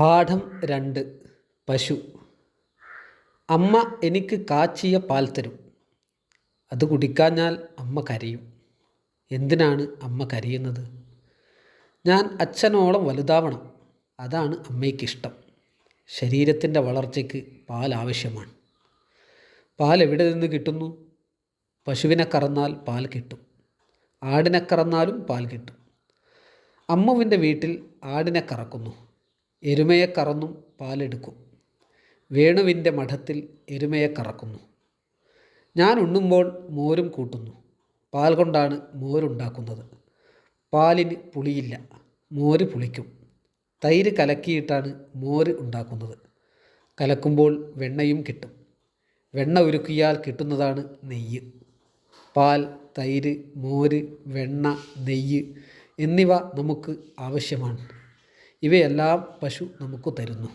പാഠം രണ്ട്. പശു. അമ്മ എനിക്ക് കാച്ചിയ പാൽ തരും. അത് കുടിക്കാഞ്ഞാൽ അമ്മ കരയും. എന്തിനാണ് അമ്മ കരയുന്നത്? ഞാൻ അച്ഛനോളം വലുതാവണം. അതാണ് അമ്മയ്ക്കിഷ്ടം. ശരീരത്തിന്റെ വളർച്ചയ്ക്ക് പാൽ ആവശ്യമാണ്. പാൽ എവിടെ നിന്ന് കിട്ടുന്നു? പശുവിനെ കറന്നാൽ പാൽ കിട്ടും. ആടിനെ കറന്നാലും പാൽ കിട്ടും. അമ്മുവിന്റെ വീട്ടിൽ ആടിനെ കറക്കുന്നു. എരുമയെ കറന്നും പാലെടുക്കും. വേണുവിന്റെ മഠത്തിൽ എരുമയെ കറക്കുന്നു. ഞാൻ ഉണ്ണുമ്പോൾ മോരും കൂട്ടുന്നു. പാൽ കൊണ്ടാണ് മോരുണ്ടാക്കുന്നത്. പാലിന് പുളിയില്ല മോര് പുളിക്കും. തൈര് കലക്കിയിട്ടാണ് മോര് ഉണ്ടാക്കുന്നത്. കലക്കുമ്പോൾ വെണ്ണയും കിട്ടും. വെണ്ണ ഉരുക്കിയാൽ കിട്ടുന്നതാണ് നെയ്യ്. പാൽ തൈര് മോര് വെണ്ണ നെയ്യ് എന്നിവ നമുക്ക് ആവശ്യമാണ്. ഇവയെല്ലാം പശു നമുക്ക് തരുന്നു.